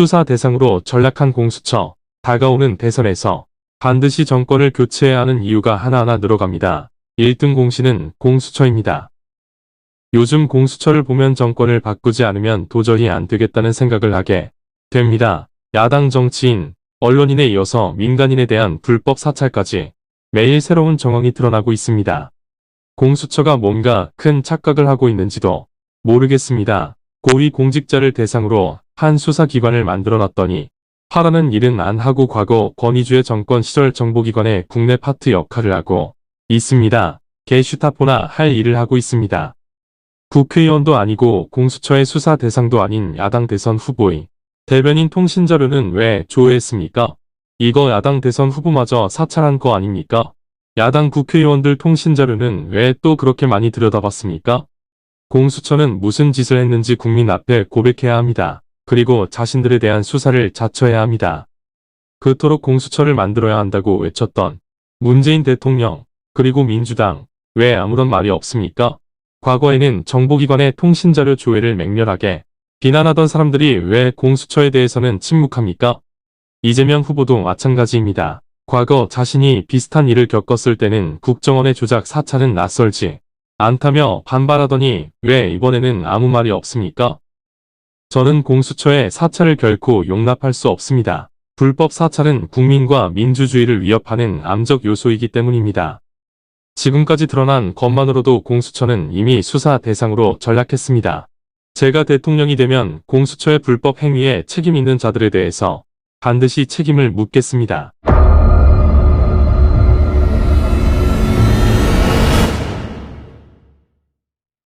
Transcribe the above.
수사 대상으로 전락한 공수처, 다가오는 대선에서 반드시 정권을 교체해야 하는 이유가 하나하나 늘어갑니다. 1등 공신은 공수처입니다. 요즘 공수처를 보면 정권을 바꾸지 않으면 도저히 안 되겠다는 생각을 하게 됩니다. 야당 정치인, 언론인에 이어서 민간인에 대한 불법 사찰까지 매일 새로운 정황이 드러나고 있습니다. 공수처가 뭔가 큰 착각을 하고 있는지도 모르겠습니다. 고위 공직자를 대상으로 한 수사기관을 만들어 놨더니 하라는 일은 안 하고 과거 권위주의 정권 시절 정보기관의 국내 파트 역할을 하고 있습니다. 게슈타포나 할 일을 하고 있습니다. 국회의원도 아니고 공수처의 수사 대상도 아닌 야당 대선 후보의 대변인 통신 자료는 왜 조회했습니까? 이거 야당 대선 후보마저 사찰한 거 아닙니까? 야당 국회의원들 통신 자료는 왜 또 그렇게 많이 들여다봤습니까? 공수처는 무슨 짓을 했는지 국민 앞에 고백해야 합니다. 그리고 자신들에 대한 수사를 자처해야 합니다. 그토록 공수처를 만들어야 한다고 외쳤던 문재인 대통령, 그리고 민주당, 왜 아무런 말이 없습니까? 과거에는 정보기관의 통신자료 조회를 맹렬하게 비난하던 사람들이 왜 공수처에 대해서는 침묵합니까? 이재명 후보도 마찬가지입니다. 과거 자신이 비슷한 일을 겪었을 때는 국정원의 조작 사찰은 낯설지 않다며 반발하더니 왜 이번에는 아무 말이 없습니까? 저는 공수처의 사찰을 결코 용납할 수 없습니다. 불법 사찰은 국민과 민주주의를 위협하는 암적 요소이기 때문입니다. 지금까지 드러난 것만으로도 공수처는 이미 수사 대상으로 전락했습니다. 제가 대통령이 되면 공수처의 불법 행위에 책임 있는 자들에 대해서 반드시 책임을 묻겠습니다.